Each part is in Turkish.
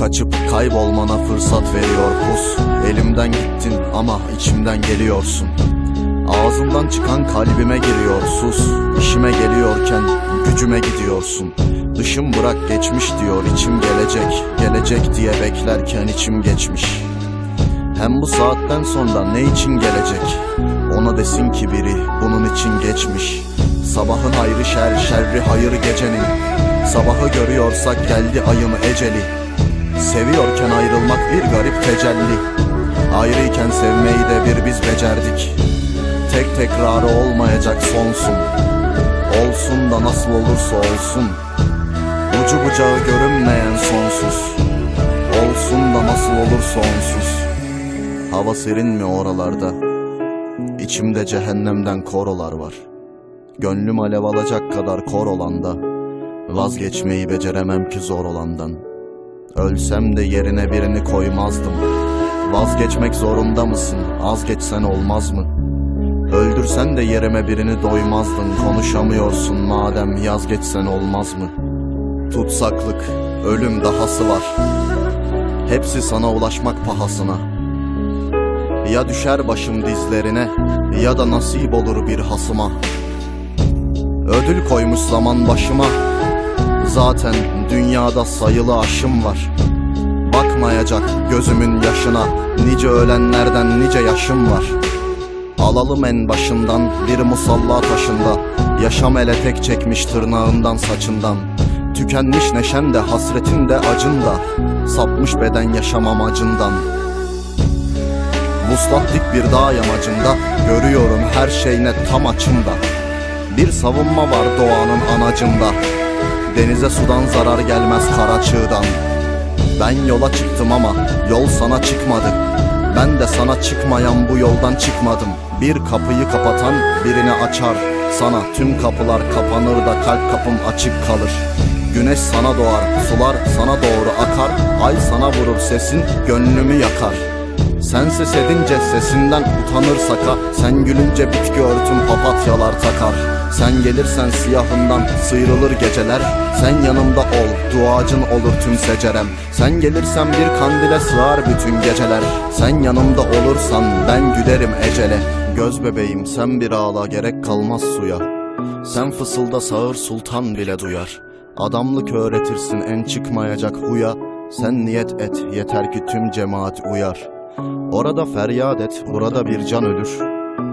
Kaçıp kaybolmana fırsat veriyor pus. Elimden gittin ama içimden geliyorsun. Ağzımdan çıkan kalbime giriyor sus. İşime geliyorken gücüme gidiyorsun. Dışım bırak geçmiş diyor içim gelecek Gelecek diye beklerken içim geçmiş. Hem bu saatten sonra ne için gelecek? Ona desin ki biri bunun için geçmiş. Sabahın hayrı şer, şerri hayır gecenin Sabahı görüyorsak geldi ayın eceli Seviyorken ayrılmak bir garip tecelli. Ayrıyken sevmeyi de bir biz becerdik. Tek tekrarı olmayacak sonsun. Olsun da nasıl olursa olsun. Ucu bucağı görünmeyen sonsuz. Olsun da nasıl olursa onsuz Hava serin mi oralarda? İçimde cehennemden korolar var. Gönlüm alev alacak kadar kor olanda. Vazgeçmeyi beceremem ki zor olandan Ölsem de yerine birini koymazdım Vazgeçmek zorunda mısın? Az geçsen olmaz mı? Öldürsen de yerime birini doymazdın Konuşamıyorsun madem yaz geçsen olmaz mı? Tutsaklık, ölüm dahası var Hepsi sana ulaşmak pahasına Ya düşer başım dizlerine Ya da nasip olur bir hasıma Ödül koymuş zaman başıma Zaten dünyada sayılı aşım var. Bakmayacak gözümün yaşına. Nice ölenlerden nice yaşım var. Alalım en başından bir musalla taşında. Yaşam ele tek çekmiş tırnağından saçından. Tükenmiş neşen de hasretin de acın da Sapmış beden yaşam amacından. Vuslat bir dağ yamacında Görüyorum her şey net tam açımda. Bir savunma var doğanın anacında Denize sudan zarar gelmez kara çığdan. Ben yola çıktım ama yol sana çıkmadı. Ben de sana çıkmayan bu yoldan çıkmadım. Bir kapıyı kapatan birini açar. Sana tüm kapılar kapanır da kalp kapım açık kalır. Güneş sana doğar, sular sana doğru akar. Ay sana vurur sesin, gönlümü yakar. Sen ses edince sesinden utanırsak ha Sen gülünce bitki örtüm papatyalar takar Sen gelirsen siyahından sıyrılır geceler. Sen yanımda ol duacın olur tüm secerem. Sen gelirsen bir kandile sığar bütün geceler. Sen yanımda olursan ben gülerim ecele. Göz bebeğim sen bir ağla gerek kalmaz suya. Sen fısılda sağır sultan bile duyar. Adamlık öğretirsin en çıkmayacak huya. Sen niyet et yeter ki tüm cemaat uyar. Orada feryat et, burada bir can ölür.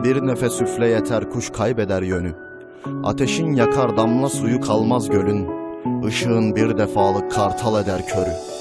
Bir nefes üfle yeter, kuş kaybeder yönü. Ateşin yakar damla suyu kalmaz gölün. Işığın bir defalık kartal eder körü.